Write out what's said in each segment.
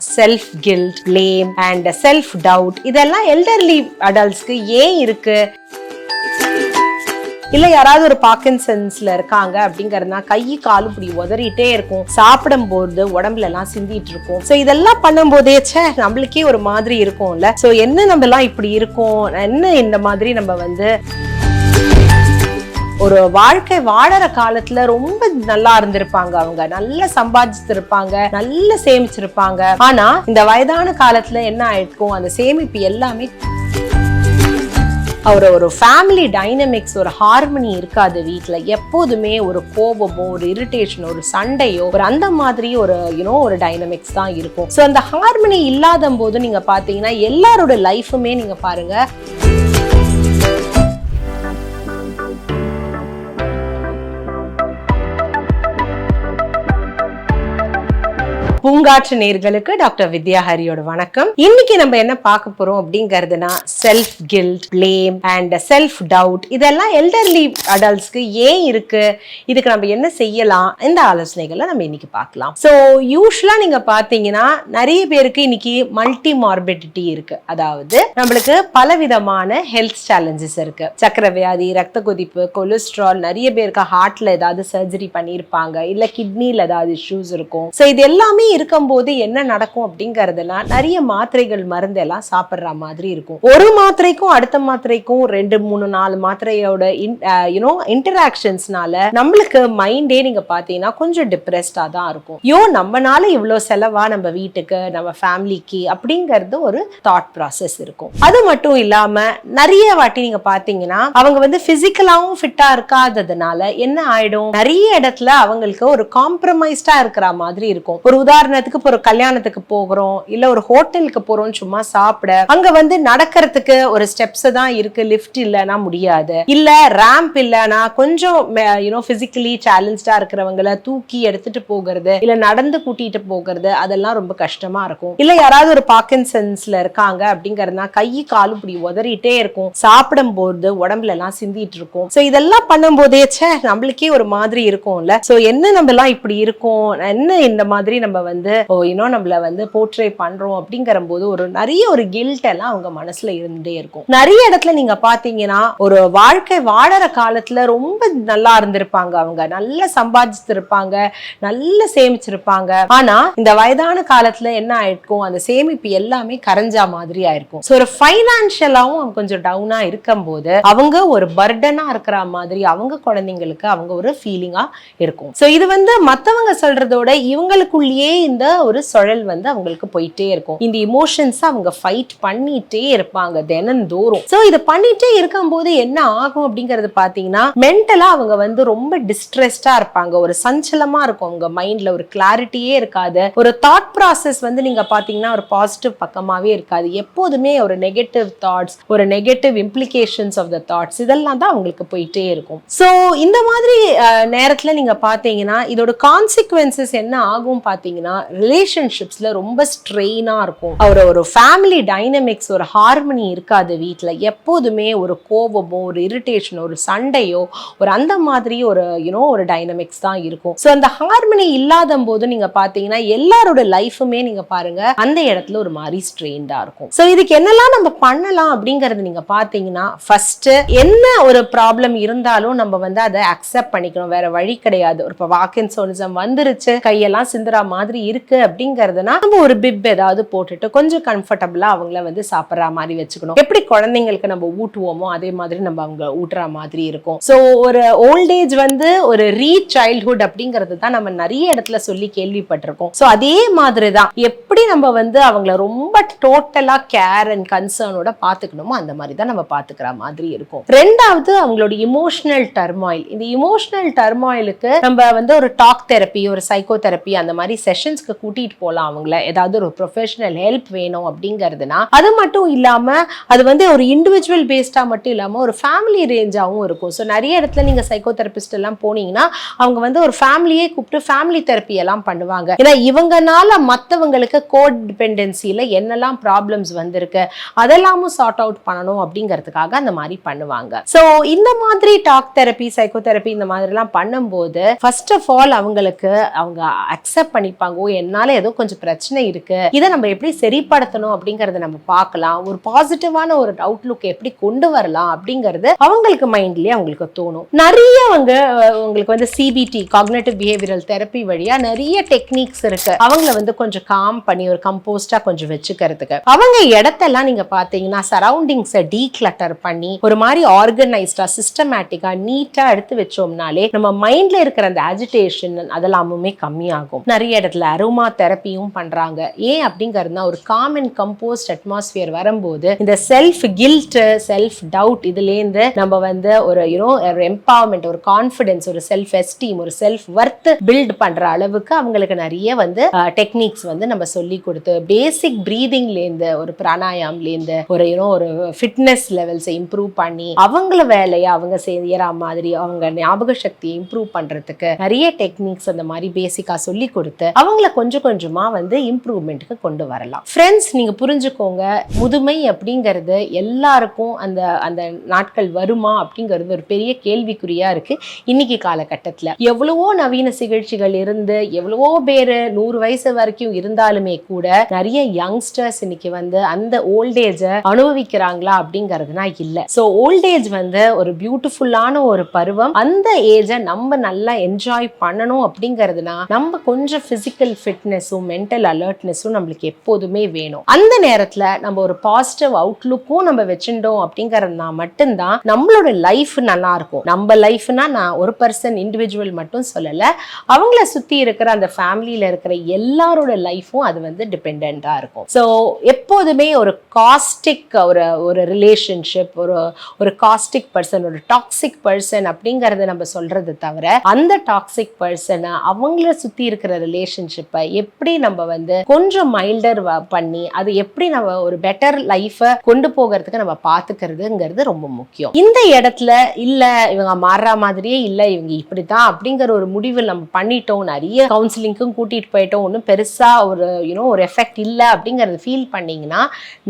Self guilt blame and self doubt இதெல்லாம் elderly அடல்ட்ஸ்க்கு ஏன் இருக்கு? இல்ல யாராவது ஒரு பார்க்கின்சன்ஸ்ல இருக்காங்க அப்படிங்கறதுனா கை காலு இப்படி உதறிட்டே இருக்கும். சாப்பிடும் போது உடம்புல எல்லாம் சிந்திட்டு இருக்கும். சோ இதெல்லாம் பண்ணும்போதே சே நம்மளுக்கே ஒரு மாதிரி இருக்கும்ல. சோ என்ன நம்ம எல்லாம் இப்படி இருக்கோம்? என்ன இந்த மாதிரி நம்ம வந்து ஒரு வாழ்க்கை வாழற காலத்துல ரொம்ப நல்லா இருந்திருப்பாங்க அவங்க. நல்லா சம்பாதிச்சிருப்பாங்க நல்லா சேமிச்சிருப்பாங்க. ஆனா இந்த வயதான காலத்துல என்ன ஆயிருக்கும்? அந்த சேமிப்பு எல்லாமே அவர் ஒரு ஃபேமிலி டைனமிக்ஸ் ஒரு ஹார்மனி இருக்காது வீட்டில் எப்போதுமே ஒரு கோபமோ ஒரு இரிட்டேஷனோ ஒரு சண்டையோ ஒரு அந்த மாதிரி ஒரு யூனோ ஒரு டைனமிக்ஸ் தான் இருக்கும். ஸோ அந்த ஹார்மனி இல்லாத போது நீங்கள் பார்த்தீங்கன்னா எல்லாரோட லைஃபுமே நீங்கள் பாருங்க பூங்காற்று நேர்களுக்கு டாக்டர் வித்யா ஹரியோட வணக்கம். இன்னைக்கு நம்ம என்ன பார்க்க போறோம் அப்படிங்கிறதுனா self guilt blame and self doubt இதெல்லாம் எல்டர்லி அடல்ட்ஸ்க்கு ஏன் இருக்கு? இதுக்கு நம்ம என்ன செய்யலாம்? இந்த ஆலோசனைகளை நம்ம இன்னைக்கு பார்க்கலாம். ஸோ யூஸ்வலா நீங்க பார்த்தீங்கன்னா நிறைய பேருக்கு இன்னைக்கு மல்டி மார்பிடிட்டி இருக்கு. அதாவது நம்மளுக்கு பல விதமான ஹெல்த் சேலஞ்சஸ் இருக்கு. சக்கர வியாதி ரத்த கொதிப்பு கொலஸ்ட்ரால் நிறைய பேருக்கு ஹார்ட்ல ஏதாவது சர்ஜரி பண்ணியிருப்பாங்க. இல்ல கிட்னில ஏதாவது இஷ்யூஸ் இருக்கும். ஸோ இது எல்லாமே இருக்கும்போது என்ன நடக்கும் அப்படிங்கறதுனா நிறைய மாத்திரைகள் மருந்து எல்லாம் சாப்பிடுற மாதிரி இருக்கும். ஒரு மாத்திரைக்கும் அடுத்த மாத்திரைக்கும் ரெண்டு மூணு நாலு மாத்திரையோட யூனோ இன்டராக்ஷன்ஸ்னால நம்மளுக்கு மைண்டே நீங்க பாத்தீங்கன்னா கொஞ்சம் டிப்ரெஸ்டா தான் இருக்கும். யோ நம்மனால இவ்வளவு செலவா நம்ம வீட்டுக்கு நம்ம ஃபேமிலிக்கு அப்படிங்கிறது ஒரு தாட் ப்ராசஸ் இருக்கும். அது மட்டும் இல்லாம நிறைய வாட்டி நீங்க பாத்தீங்கன்னா அவங்க வந்து பிசிக்கலாவும் ஃபிட்டா இருக்காததுனால என்ன ஆயிடும்? நிறைய இடத்துல அவங்களுக்கு ஒரு காம்ப்ரமைஸ்டா இருக்கிற மாதிரி இருக்கும். ஒரு உதாரணம் உதாரணத்துக்கு இப்போ ஒரு கல்யாணத்துக்கு போகிறோம் இல்ல ஒரு ஹோட்டலுக்கு போறோம் சும்மா சாப்பிட அங்க வந்து நடக்கிறதுக்கு ஒரு ஸ்டெப்ஸ் தான் இருக்கு லிஃப்ட் இல்லைன்னா முடியாது. இல்ல ரேம்ப் இல்லைன்னா கொஞ்சம் யூனோ பிசிக்கலி சேலஞ்சா இருக்கிறவங்கள தூக்கி எடுத்துட்டு போகிறது இல்ல நடந்து கூட்டிட்டு போகிறது அதெல்லாம் ரொம்ப கஷ்டமா இருக்கும். இல்ல யாராவது ஒரு பாக்கின்சன்ஸ்ல இருக்காங்க அப்படிங்கறதுனா கை காலு இப்படி உதறிட்டே இருக்கும். சாப்பிடும் போது உடம்புல எல்லாம் சிந்திட்டு இருக்கும். சோ இதெல்லாம் பண்ணும் போதே நம்மளுக்கே ஒரு மாதிரி இருக்கும்ல. சோ என்ன நம்ம எல்லாம் இப்படி இருக்கும்? என்ன இந்த மாதிரி நம்ம வந்து ஓ இன்னும் நம்மள வந்து போர்ட்ரே பண்றோம் அப்படிங்கிற போது ஒரு நிறைய ஒரு கில்ட் எல்லாம் அவங்க மனசுல இருந்துட்டே இருக்கும். நிறைய இடத்துல நீங்க பாத்தீங்கன்னா ஒரு வாழ்க்கை வாழற காலத்துல ரொம்ப நல்லா இருந்திருப்பாங்க அவங்க. நல்லா சம்பாதிச்சிருப்பாங்க நல்லா சேமிச்சிருப்பாங்க. ஆனா இந்த வயதான காலத்துல என்ன ஆயிருக்கும் அந்த சேமிப்பு எல்லாமே கரைஞ்சா மாதிரி ஆயிருக்கும். ஸோ ஒரு ஃபைனான்ஷியலாவும் அவங்க கொஞ்சம் டவுனா இருக்கும் போது அவங்க ஒரு பர்டனா இருக்கிற மாதிரி அவங்க குழந்தைங்களுக்கு அவங்க ஒரு ஃபீலிங்கா இருக்கும். ஸோ இது வந்து மத்தவங்க சொல்றதோட இவங்களுக்குள்ளேயே இந்த ஒரு சுழல் வந்து அவங்களுக்கு போயிட்டே இருக்கும். இந்த இமோஷன்ஸ் அவங்க ஃபைட் பண்ணிட்டே இருப்பாங்க தினந்தோறும். ஸோ இதை பண்ணிட்டே இருக்கும்போது என்ன ஆகும் அப்படிங்கறது பாத்தீங்கன்னா மென்டலா அவங்க வந்து ரொம்ப டிஸ்ட்ரெஸ்டா இருப்பாங்க. ஒரு சஞ்சலமா இருக்கும். அவங்க மைண்ட்ல ஒரு கிளாரிட்டியே இருக்காது. ஒரு தாட் ப்ராசஸ் வந்து நீங்க பாத்தீங்கன்னா ஒரு பாசிட்டிவ் பக்கமாவே இருக்காது. எப்போதுமே ஒரு நெகட்டிவ் தாட்ஸ் ஒரு negative implications of the thoughts இதெல்லாம் தான் அவங்களுக்கு போயிட்டே இருக்கும். ஸோ இந்த மாதிரி நேரத்துல நீங்க பாத்தீங்கன்னா இதோட கான்சிக்வன்சஸ் என்ன ஆகும் பாத்தீங்கன்னா ரிலேஷன்ஷிப்ஸ்ல ரொம்ப ஸ்ட்ரெயினாக இருக்கும். அவர் ஒரு ஃபேமிலி டைனமிக்ஸ் ஒரு ஹார்மனி இருக்காது வீட்டில் எப்போதுமே ஒரு கோபமோ ஒரு இரிட்டேஷனோ ஒரு சண்டையோ ஒரு அந்த மாதிரி ஒரு யூனோ ஒரு டைனமிக்ஸ் தான் இருக்கும். ஸோ அந்த ஹார்மனி இல்லாத போது நீங்கள் பார்த்தீங்கன்னா எல்லாரோட லைஃபுமே நீங்கள் பாருங்க அந்த இடத்துல ஒரு மாதிரி ஸ்ட்ரெயின்டாக இருக்கும். ஸோ இதுக்கு என்னெல்லாம் நம்ம பண்ணலாம் அப்படிங்கிறது நீங்க பார்த்தீங்கன்னா ஃபஸ்ட்டு என்ன ஒரு ப்ராப்ளம் இருந்தாலும் நம்ம வந்து அதை அக்செப்ட் பண்ணிக்கணும். வேற வழி கிடையாது. ஒரு இப்போ வாக்கின்சோனிசம் வந்துருச்சு கையெல்லாம் சிந்துறா மாதிரி இருக்கு அப்படிங்கறதுனா நம்ம ஒரு பிப் ஏதாவது போட்டுட்டு கொஞ்சம் கம்ஃபர்டபுளா அவங்கள வந்து சாப்பிட்ற மாதிரி வச்சுக்கணும். எப்படி குழந்தைங்களுக்கு நம்ம ஊட்டுவோமோ அதே மாதிரி நம்ம அவங்க ஊட்டுற மாதிரி இருக்கும். ஸோ ஒரு ஓல்ட் ஏஜ் வந்து ஒரு ரீ சைல்ட்ஹுட் அப்படிங்கிறது தான் நம்ம நிறைய இடத்துல சொல்லி கேள்விப்பட்டிருக்கோம். ஸோ அதே மாதிரி தான் எப்படி நம்ம வந்து அவங்கள ரொம்ப டோட்டலா கேர் அண்ட் கன்சர்னோட பார்த்துக்கணுமோ அந்த மாதிரி தான் நம்ம பார்த்துக்கிற மாதிரி இருக்கும். ரெண்டாவது அவங்களோட இமோஷனல் டர்மாயில் இந்த இமோஷனல் டர்மாயிலுக்கு நம்ம வந்து ஒரு டாக் தெரப்பி ஒரு சைக்கோ தெரப்பி அந்த மாதிரி செஷன் செஷன்ஸ்க்கு கூட்டிட்டு போகலாம் அவங்கள. ஏதாவது ஒரு ப்ரொஃபஷனல் ஹெல்ப் வேணும் அப்படிங்கிறதுனா அது மட்டும் இல்லாம அது வந்து ஒரு இண்டிவிஜுவல் பேஸ்டா மட்டும் இல்லாம ஒரு ஃபேமிலி ரேஞ்சாகவும் இருக்கும். ஸோ நிறைய இடத்துல நீங்க சைக்கோ தெரபிஸ்ட் எல்லாம் போனீங்கன்னா அவங்க வந்து ஒரு ஃபேமிலியே கூப்பிட்டு ஃபேமிலி தெரப்பி எல்லாம் பண்ணுவாங்க. ஏன்னா இவங்கனால மற்றவங்களுக்கு கோட் டிபெண்டன்சியில் என்னெல்லாம் ப்ராப்ளம்ஸ் வந்திருக்கு அதெல்லாமும் சார்ட் அவுட் பண்ணணும் அப்படிங்கிறதுக்காக அந்த மாதிரி பண்ணுவாங்க. ஸோ இந்த மாதிரி டாக் தெரப்பி சைக்கோ தெரப்பி இந்த மாதிரிலாம் பண்ணும்போது ஃபர்ஸ்ட் ஆஃப் ஆல் அவங்களுக்கு அவங்க அக்செப்ட் பண்ணிப்பாங்க. ஆகும். என்னால ஏதோ கொஞ்சம் பிரச்சனை இருக்கு. இதை நம்ம எப்படி சரிப்படுத்தணும் அப்படிங்கறத நம்ம பார்க்கலாம். ஒரு பாசிட்டிவான ஒரு அவுட்லுக் எப்படி கொண்டு வரலாம் அப்படிங்கறது அவங்களுக்கு மைண்ட்லயே அவங்களுக்கு தோணும். நிறைய அவங்க உங்களுக்கு வந்து சிபிடி காக்னேட்டிவ் பிஹேவியரல் தெரப்பி வழியா நிறைய டெக்னிக்ஸ் இருக்கு. அவங்கள வந்து கொஞ்சம் காம் பண்ணி ஒரு கம்போஸ்டா கொஞ்சம் வச்சுக்கிறதுக்கு. அவங்க இடத்தெல்லாம் நீங்க பாத்தீங்கன்னா சரௌண்டிங்ஸை டீக்ளட்டர் பண்ணி ஒரு மாதிரி ஆர்கனைஸ்டா சிஸ்டமேட்டிக்கா நீட்டா எடுத்து வச்சோம்னாலே நம்ம மைண்ட்ல இருக்கிற அந்த அஜிடேஷன் அதெல்லாமுமே கம்மியாகும். நிறைய இடத்துல அரோமா தெரப்பியும் பண்றாங்க. ஏன் அப்படிங்கிறதுனா ஒரு காமன் கம்போஸ்ட் அட்மாஸ்பியர் வரும்போது இந்த செல்ஃப் கில்ட் செல்ஃப் டவுட் இதுலேருந்து நம்ம வந்து ஒரு யூனோ ஒரு எம்பவர்மெண்ட் ஒரு கான்ஃபிடன்ஸ் ஒரு செல்ஃப் எஸ்டீம் ஒரு செல்ஃப் ஒர்த் பில்ட் பண்ற அளவுக்கு அவங்களுக்கு நிறைய வந்து டெக்னிக்ஸ் வந்து நம்ம சொல்லி கொடுத்து பேசிக் ப்ரீதிங்லேருந்து ஒரு பிராணாயாம்லேருந்து ஒரு யூனோ ஒரு ஃபிட்னஸ் லெவல்ஸை இம்ப்ரூவ் பண்ணி அவங்கள வேலையை அவங்க செய்யற மாதிரி அவங்க ஞாபக சக்தியை இம்ப்ரூவ் பண்றதுக்கு நிறைய டெக்னிக்ஸ் அந்த மாதிரி பேசிக்காக சொல்லி கொடுத்து அவங்கள கொஞ்சம் கொஞ்சமா வந்து இம்ப்ரூவ்மெண்ட்டுக்கு கொண்டு வரலாம். ஃப்ரெண்ட்ஸ் நீங்க புரிஞ்சுக்கோங்க. முதுமை அப்படிங்கிறது எல்லாருக்கும் அந்த அந்த நாட்கள் வருமா அப்படிங்கிறது ஒரு பெரிய கேள்விக்குறியா இருக்கு இன்னைக்கு காலகட்டத்துல. எவ்வளவோ நவீன சிகிச்சைகள் இருந்து எவ்வளவோ பேர் நூறு வயசு வரைக்கும் இருந்தாலுமே கூட நிறைய யங்ஸ்டர்ஸ் இன்னைக்கு வந்து அந்த ஓல்டேஜை அனுபவிக்கிறாங்களா அப்படிங்கிறதுனா இல்லை. ஸோ ஓல்டேஜ் வந்து ஒரு பியூட்டிஃபுல்லான ஒரு பருவம். அந்த ஏஜை நம்ம நல்லா என்ஜாய் பண்ணணும் அப்படிங்கிறதுனா நம்ம கொஞ்சம் ஃபிசிக்கல் ஃபிசிக்கல் ஃபிட்னஸும் மென்டல் அலர்ட்னஸும் நம்மளுக்கு எப்போதுமே வேணும். அந்த நேரத்துல நம்ம ஒரு பாசிட்டிவ் அவுட்லுக்கும் நம்ம வச்சுட்டோம் அப்படிங்கறதுனா மட்டும்தான் நம்மளோட லைஃப் நல்லா இருக்கும். நம்ம லைஃப்னா நான் ஒரு பர்சன் இண்டிவிஜுவல் மட்டும் சொல்லல. அவங்கள சுத்தி இருக்கிற அந்த ஃபேமிலியில இருக்கிற எல்லாரோட லைஃப்பும் அது வந்து டிபெண்ட்டாக இருக்கும். ஸோ எப்போதுமே ஒரு காஸ்டிக் ஒரு ஒரு ரிலேஷன்ஷிப் ஒரு ஒரு காஸ்டிக் பர்சன் ஒரு டாக்ஸிக் பர்சன் அப்படிங்கறத நம்ம சொல்றது தவிர அந்த டாக்ஸிக் பர்சனை அவங்கள சுத்தி இருக்கிற ரிலேஷன்ஷிப் ரிலேஷன்ஷிப்பை எப்படி நம்ம வந்து கொஞ்சம் மைல்டர் பண்ணி அது எப்படி நம்ம ஒரு பெட்டர் லைஃபை கொண்டு போகிறதுக்கு நம்ம பார்த்துக்கிறதுங்கிறது ரொம்ப முக்கியம். இந்த இடத்துல இல்ல இவங்க மாறுற மாதிரியே இல்ல இவங்க இப்படி தான் அப்படிங்கிற ஒரு முடிவு நம்ம பண்ணிட்டோம் நிறைய கவுன்சிலிங்க்கும் கூட்டிட்டு போயிட்டோம் ஒன்றும் பெருசா ஒரு யூனோ ஒரு எஃபெக்ட் இல்லை அப்படிங்கிறத ஃபீல் பண்ணிங்கன்னா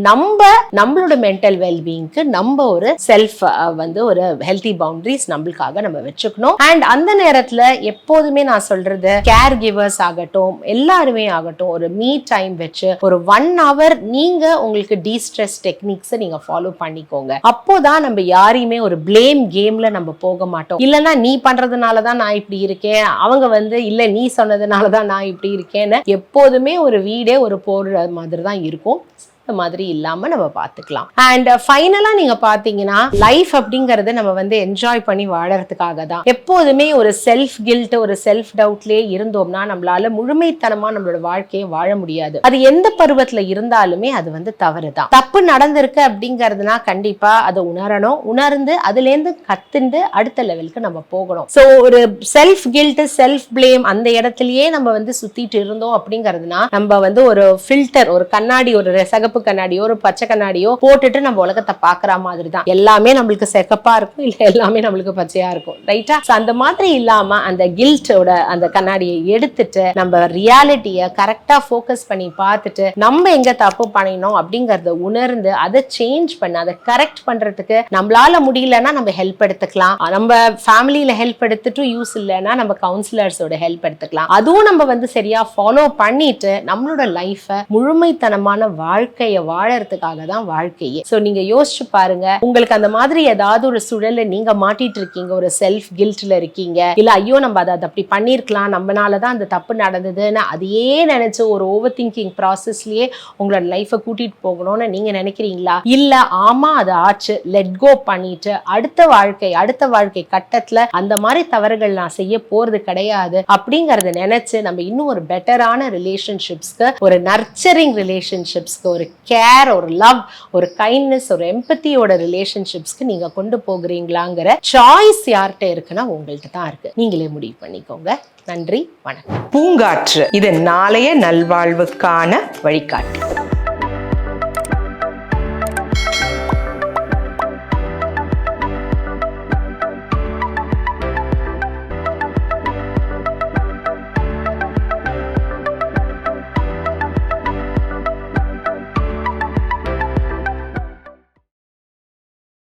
நம்ம நம்மளோட மென்டல் வெல்பீயிங்க்கு நம்ம ஒரு செல்ஃப் வந்து ஒரு ஹெல்தி பவுண்டரிஸ் நம்மளுக்காக நம்ம வச்சுக்கணும். அண்ட் அந்த நேரத்தில் எப்போதுமே நான் சொல்றது கேர் கிவர்ஸ் ஆகட்டும் எல்லாருமே ஆகட்டும் ஒரு மீ டைம் வச்சு ஒரு ஒன் ஹவர் நீங்க உங்களுக்கு டீஸ்ட்ரெஸ் டெக்னிக்ஸை நீங்க ஃபாலோ பண்ணிக்கோங்க. அப்போதான் நம்ம யாரையுமே ஒரு ப்ளேம் கேம்ல நம்ம போக மாட்டோம். இல்லைன்னா நீ பண்றதுனால தான் நான் இப்படி இருக்கேன். அவங்க வந்து இல்ல நீ சொன்னதுனால தான் நான் இப்படி இருக்கேன்னு எப்போதுமே ஒரு வீடே ஒரு போடுற மாதிரி தான் இருக்கும். இந்த மாதிரி இல்லாம நம்ம பார்த்துக்கலாம் அண்ட் ஃபைனலா uh, நீங்க பாத்தீங்கன்னா லைஃப் அப்படிங்கறத நம்ம வந்து என்ஜாய் பண்ணி வாழறதுக்காக தான். எப்போதுமே ஒரு செல்ஃப் கில்ட் ஒரு செல்ஃப் டவுட்லயே இருந்தோம்னா நம்மளால முழுமைத்தனமா நம்மளோட வாழ்க்கையை வாழ முடியாது. அது எந்த பருவத்துல இருந்தாலுமே அது வந்து தவறு தான் தப்பு நடந்திருக்கு அப்படிங்கறதுனா கண்டிப்பா அதை உணரணும். உணர்ந்து அதுல இருந்து கத்துண்டு அடுத்த லெவலுக்கு நம்ம போகணும். ஸோ ஒரு செல்ஃப் கில்ட் செல்ஃப் பிளேம் அந்த இடத்துலயே நம்ம வந்து சுத்திட்டு இருந்தோம் அப்படிங்கிறதுனா நம்ம வந்து ஒரு ஃபில்டர் ஒரு கண்ணாடி ஒரு சிகப்பு கண்ணாடியோ ஒரு பச்சை கண்ணாடியோ போட்டுட்டு நம்ம உலகத்தை பாக்குற மாதிரி தான் எல்லாமே நம்மளுக்கு செகப்பா இருக்கும் இல்ல எல்லாமே நம்மளுக்கு பச்சையா இருக்கும். ரைட்டா அந்த மாதிரி இல்லாம அந்த கில்ட்டோட அந்த கண்ணாடியை எடுத்துட்டு நம்ம ரியாலிட்டியை கரெக்டா ஃபோக்கஸ் பண்ணி பார்த்துட்டு நம்ம எங்க தப்பு பண்ணினோம் அப்படிங்கறத உணர்ந்து அதை சேஞ்ச் பண்ண அதை கரெக்ட் பண்றதுக்கு நம்மளால முடியலன்னா நம்ம ஹெல்ப் எடுத்துக்கலாம். நம்ம ஃபேமிலியில ஹெல்ப் எடுத்துட்டு யூஸ் இல்லைன்னா நம்ம கவுன்சிலர்ஸோட ஹெல்ப் எடுத்துக்கலாம். அதுவும் நம்ம வந்து சரியா ஃபாலோ பண்ணிட்டு நம்மளோட லைஃபை முழுமைத்தனமான வாழ்க்கை வாழ்க்கையை வாழறதுக்காக தான் வாழ்க்கையே. ஸோ நீங்க யோசிச்சு பாருங்க. உங்களுக்கு அந்த மாதிரி ஏதாவது ஒரு சூழல்ல நீங்க மாட்டிட்டு இருக்கீங்க. ஒரு செல்ஃப் கில்ட்ல இருக்கீங்க. இல்ல ஐயோ நம்ம அதை அதை அப்படி பண்ணிருக்கலாம். நம்மளால தான் அந்த தப்பு நடந்ததுன்னு அதையே நினைச்சு ஒரு ஓவர் திங்கிங் ப்ராசஸ்லயே உங்களோட லைஃபை கூட்டிட்டு போகணும்னு நீங்க நினைக்கிறீங்களா? இல்ல ஆமா அது ஆச்சு. லெட் கோ பண்ணிட்டு அடுத்த வாழ்க்கை அடுத்த வாழ்க்கை கட்டத்துல அந்த மாதிரி தவறுகள் நான் செய்ய போறது கிடையாது அப்படிங்கறத நினைச்சு நம்ம இன்னும் ஒரு பெட்டரான ரிலேஷன்ஷிப்ஸ்க்கு ஒரு நர்ச்சரிங் ரிலேஷன்ஷிப்ஸ்க்கு ஒரு கேர் ஒரு லவ் ஒரு கைண்ட்னஸ் ஒரு எம்பத்தியோட ரிலேஷன்ஷிப்ஸ்க்கு நீங்க கொண்டு போகிறீங்களாங்கிற சாய்ஸ் யார்கிட்ட இருக்குன்னா உங்கள்கிட்ட தான் இருக்கு. நீங்களே முடிவு பண்ணிக்கோங்க. நன்றி வணக்கம். பூங்காற்று இது நாளைய நல்வாழ்வுக்கான வழிகாட்டு.